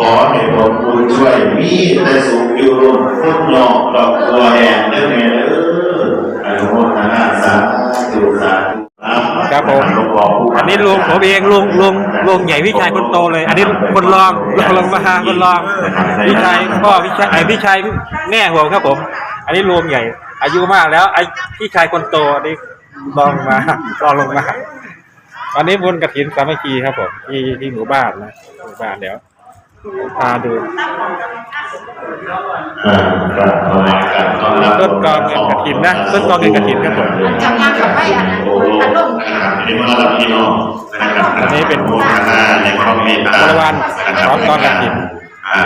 ขอให้ผลบุญช่วยมีแต่สุขอยู่ร่วมพ้นนอกดอกบัวแห่งเด้อแม่เด้ออนุโมทนาสาธุสาธุครับผมอันนี้ลุงผมเองลุงลุงลุงใหญ่พี่ชายคนโตเลย อันนี้คนรองรองลงมาคนรองพี่ชายพ่อพี่ชายไอพี่ชายแม่ผมครับผม อันนี้ลุงใหญ่ อายุมากแล้ว ไอพี่ชายคนโตอันนี้รองมารองลงมาอันนี้บนกระถินสามัคคีครับผมที่ที่หมู่บ้านนะหมู่บ้านเดี๋ยว พาดูอ่าครับเอามากันต้อนรับต้นกองเงินกฐินนะ ต้นกองเงินกฐินครับผมจับงานกับไพ่อันนั้นอันลงอันนี้มารับพี่น้องนะครับอันนี้เป็นโมทนาในความเมตตาบริวารของกองกฐินอ่า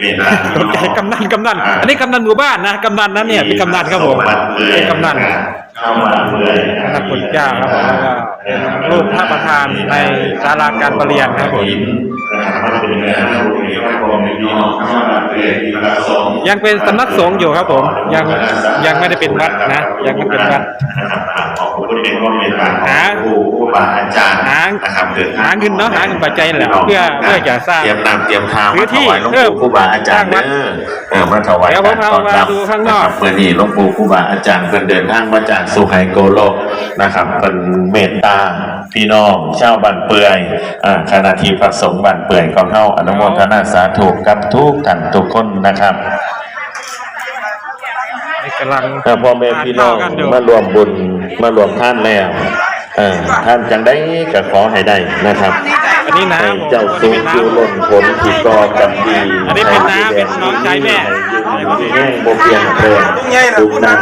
เมตตาตกใจกำนันกำนัน อันนี้กำนันหมู่บ้านนะกำนันนั้นเนี่ยเป็นกำนันครับผมเป็นกำนันเข้ามาเมื่อยพระคุณเจ้าครับผมแล้วก็เป็นรูปพระประธานในศาลาการประเรียนครับผม นะครับเป็นเนื้อหาที่มีพระพรหมพี่น้องเข้ ยังเป็นสำนักสงฆ์อยู่ครับผม ยังยังไม่ได้เป็นวัดนะ ยังไม่เป็นวัดขอบคุณเป็นความเมตตาของหาครูผู้บาอาจารย์หานะครับเกิดหาเงินเนาะหาเงินปัจจัยนั่นแหละเพื่อเพื่อจะสร้างเตรียมน้ำเตรียมทางพื้มานถที่วายหลวงเพิ่มปู่ครูบาอาจารย์สร้างวัเด้ดอเออมาถวายเดี๋ยวผมการต้อนรับพามาดูข้างนอกะครับเมื่อนี้หลวงปู่ครูบาอาจารย์เพิ่นเดินทางมาจากสุไหงโกลกนะครับเป็นเมตตาพี่น้องชาวบ้านเปื่อยอ่าคณะที่พระสงฆ์บ้านเปื่อยของเฮาอนุโมทนาสาธุกับทุกท่านทุกคนนะครับ กำลัง ถ้าพ่อแม่พี่น้องทานข้าวกันอยู่มารวมบุญมารวมท่านแล้วเออท่านจังได้ก็ขอให้ได้นะครับอันนี้นะให้ผมเจ้าอันสูนี้งเป็นคิวน้ำล้นผลที่กอกันดีอันนี้เป็นน้ำเป็นน้องชายแม่ ให้แห้งบ่เปลี่ยนแปลงทุกนั้น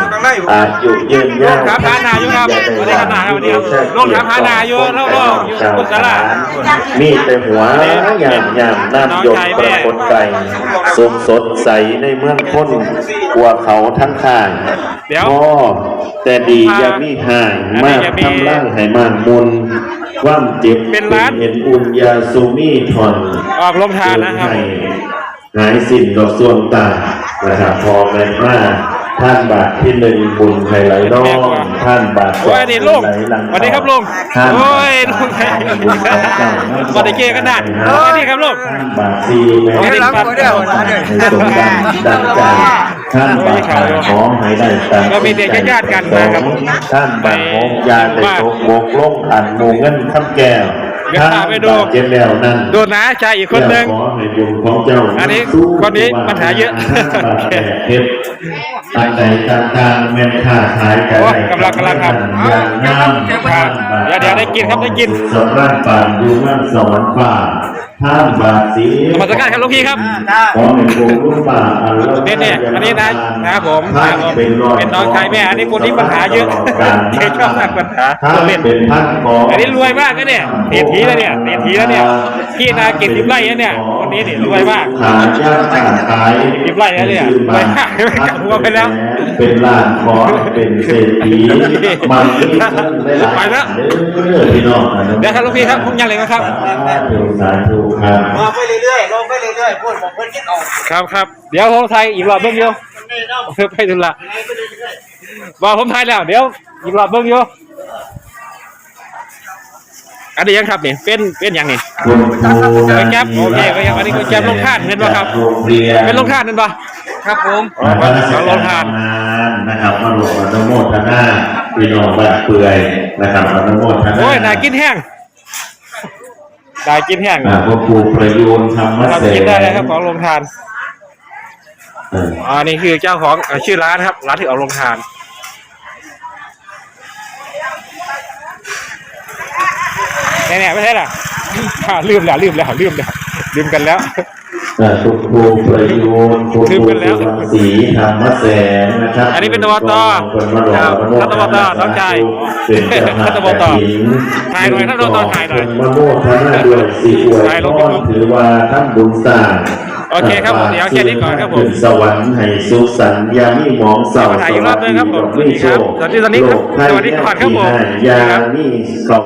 อายุยืนยาวครับหาหนาอยู่ครับสวัสดีครับหนาครับสวัสดีครับลงครับหาหนาอยู่เท่าโลกอยู่กุศลามีแต่หัวอย่างยามน้ำหยดประคนไก่สมสดใสในเมืองพ้นกลัวเขาทั้งข้างเดี๋ยวพ่อ แต่ดีอย่ามีห่างอันนี้มากจะมีทำร่างให้มากมุนความเจ็บเป็นร้าน เห็นอุ่นยาสูมีทอนออกลงทานนะครับ ให้หายสิ้นดอกส่วนตานะครับพอแม่นมาก ท่านบาทที่หนึ่งบุญไทยไหลน้องท่านบาทสโอ้ยนี่ลุงไหลหลังสวัสดีครับลุงท่านโอ้ยลุงบุญของเจ้าสวัสดีเก้กันนะสวัสดีครับลุงท่านบาทซีแม่สวัสดีครับให้สมดังดังใจท่านบาทขอให้ได้ตามก็มีแต่ญาติๆกันมาครับท่านบาทของยาได้ตกบกลงอันหมูเงินคำแก้ว เดี๋ยวท่านพาไปดูบาทเจ็บแล้วนั่นดูนะชายอีกคนหนึ่งขอให้บุญของเจ้าอันนี้สู้คนนี้ปัญหาเยอะท่านบาทแก่เพชรอันใดต่างๆแม่นค่าขายกันโอ้ยกำลังกำลังครับอย่างงามครับเดี๋ยวเดี๋ยวได้กินครับได้กินสมร่างป่านดูมั่นสวรรค์ป่า ท่านบาทสีนมัสการครับหลวงพี่ครับขอให้โกลุ่มป่าอันเลิศเนี่ยเนี่ยอันนี้นะนะครับผมท่านเป็นรอยเป็นน้องชายแม่อันนี้คนนี้ปัญหาเยอะเจ๊ชอบมากปัญหาท่านตัวเล่นเป็นท่านของอันนี้รวยมากนะเนี่ยเศรษฐีแล้วเนี่ยเศรษฐีแล้วเนี่ย พี่นาเก็บสิบไร่แล้วเนี่ยคนนี้นี่รวยมากหายากขาขายสิบไร่แล้วเนี่ยรวยมากกลับหัวไปแล้ว เป็นลานขอเป็นเศรษฐีมันมีเงินได้หลายไปแล้วเด้อพี่น้องนะเดี๋ยวครับหลวงพี่ครับผมยังเลยนะครับสาธุสาธุครับมาไปเรื่อยๆลงไปเรื่อยๆพูดบอกเพื่อนคิดออกครับครับเดี๋ยวผมไทยอีกรอบเบิ้งเดียวนี่เนาะเพื่อไปถึงละไปเรื่อยๆบอกผมไทยแล้ว เดี๋ยวอีกรอบเบิ้งเดียว อันนี้ยังครับนี่เป็นเป็นยังนี่คุณครูไปแก๊ปโอเคไปแก๊ปอันนี้คือแก๊ปลงท่านเห็นปะครับโรงเรียนเป็นลงท่านนั่นปะครับผมอ๋อเอาลงทานนะครับมาหลวงอนุโมทนาพี่น้องบ้านเปื่อยนะครับอนุโมทนาโอ้ยนายกินแห้งนายกินแห้งอ่าพระครูประยูนธรรมครับเสกินนได้เลยครับของลงทานเอออ่านี่คือเจ้าของเอ่อชื่อร้านครับร้านที่เอาลงทาน เนี่ยเนี่ยไม่ใช่หรออ่าลืมแล้วลืมแล้วลืมแล้วลืมกันแล้วอ่าคุณครูประยูนคุณคลืรูมไปแล้วสุวรรณศรีธรรมเสนนะครับ อันนี้เป็นตวตคนมาหลวงครับอนุโมทท่านตวตนาน้องชายเป็นเจ้าภาพท่านตวตกฐินถ่ายหน่อยท่านตวตถ่ายหน่อยมโนทนาด้วยสีอวยถ่ายลงพรถือว่าท่านบุญสร้างโอเคครับผมเดี๋ยวแค่นี้ก่อนครับผมขึ้สวรรค์ให้สุขสันต์ยามีหมองเศร้าถ่ายอีกรอบหนึ่งครับผมสวัสดีสวัสดีครับสวัสดีครับโรคภัยสวัสดีก่อนครับผมยามีสอง